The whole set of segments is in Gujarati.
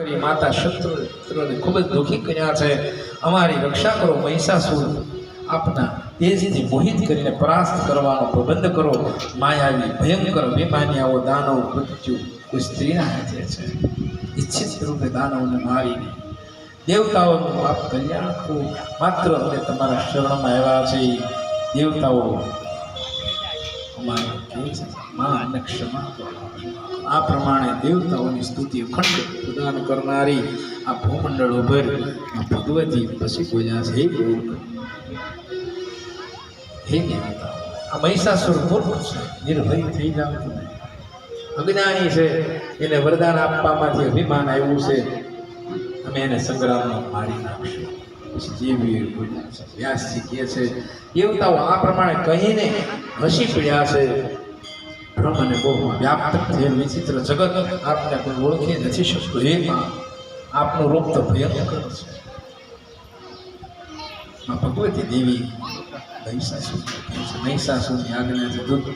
કરી માતા શત્રુને ખૂબ જ દુઃખી કર્યા છે. અમારી રક્ષા કરો, મહિષાસુર. આપના તેજથી મોહિત કરીને પરાસ્ત કરવાનો પ્રબંધ કરો. માયાવી ભયંકર વિમાન્યાઓ દાનવ મૃત્યુ કોઈ સ્ત્રીના હાથે છે. ઈચ્છિત રૂપે દાનવને મારીને દેવતાઓનું આપ કલ્યાણ કરો માત્ર અમે તમારા શરણમાં આવ્યા છે દેવતાઓ અમારા કહે છે. માં અને ક્ષમા આ પ્રમાણે દેવતાઓની સ્તુતિ અખંડ પ્રદાન કરનારી આ ભૂમંડળ ઉભર ભગવતી પછી પૂજા છે, હે દેવતા આ મહિષાસુર મૂર્ખ છે? નિર્ભય થઈ જાવ તમે. અજ્ઞાની છે, એને વરદાન આપવામાંથી અભિમાન આવ્યું છે. અમે એને સંગ્રામમાં મારી નાખશું. પછી જે વીર બોલ્યા છે, વ્યાસજી કહે છે, દેવતાઓ આ પ્રમાણે કહીને હસી પડ્યા છે. બ્રહ્મ અને મોહમાં વ્યાપ્ત થયેલ વિચિત્ર જગત આપને કોઈ ઓળખી નથી શકતું, એમાં આપનું રૂપ તો ભયંકર છે. ભગવતી દેવી મહિષાસુર કહે છે મહિષાસુરની આજ્ઞાથી દૂધ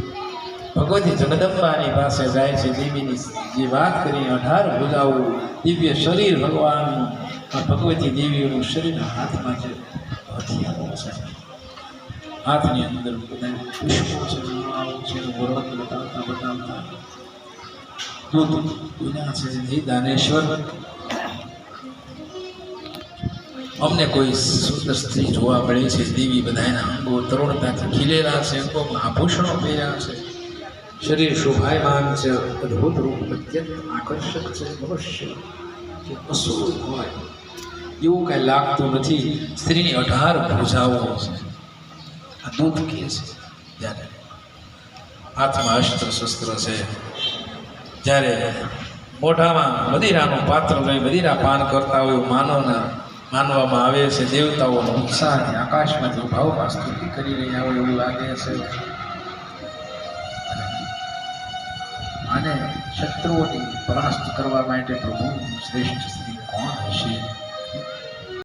ભગવતી જગદંબાની પાસે જાય છે, દેવીની જે વાત કરી અઢાર ભૂલાવું દિવ્ય શરીર ભગવાનનું આ ભગવતી દેવીનું શરીર હાથમાં છે હથિયારો છે. હાથની અંદર બધા પુષ્પો છે માળાઓ છે, વરણ બતાવતા બતાવતા દૂધ દુનિયા છે, હે દાનેશ્વર. અમને કોઈ સુંદર સ્ત્રી જોવા મળે છે, દેવી બધાના અંગો તરુણતાથી ખીલેલા છે અંગોમાં આભૂષણો પહેર્યા છે. શરીર શોભાયમાન છે, અદ્ભુત રૂપ અત્યંત આકર્ષક છે મનુષ્ય કે અસુર હોય, એવું કાંઈ લાગતું નથી. સ્ત્રીની અઢાર ભૂજાઓ છે. આ દૂધ કહે છે જ્યારે હાથમાં અસ્ત્ર શસ્ત્ર છે. જ્યારે મોઢામાં મદિરાનું પાત્ર લઈ મદિરા પાન કરતા હોય માનવના માનવામાં આવે છે, દેવતાઓનો આકાશમાં આકાશમાંથી ભાવમાં સ્તુતિ કરી રહ્યા હોય એવું લાગે છે. અને શત્રુઓની પરાસ્ત કરવા માટે પ્રભુ શ્રેષ્ઠ સ્ત્રી કોણ હશે?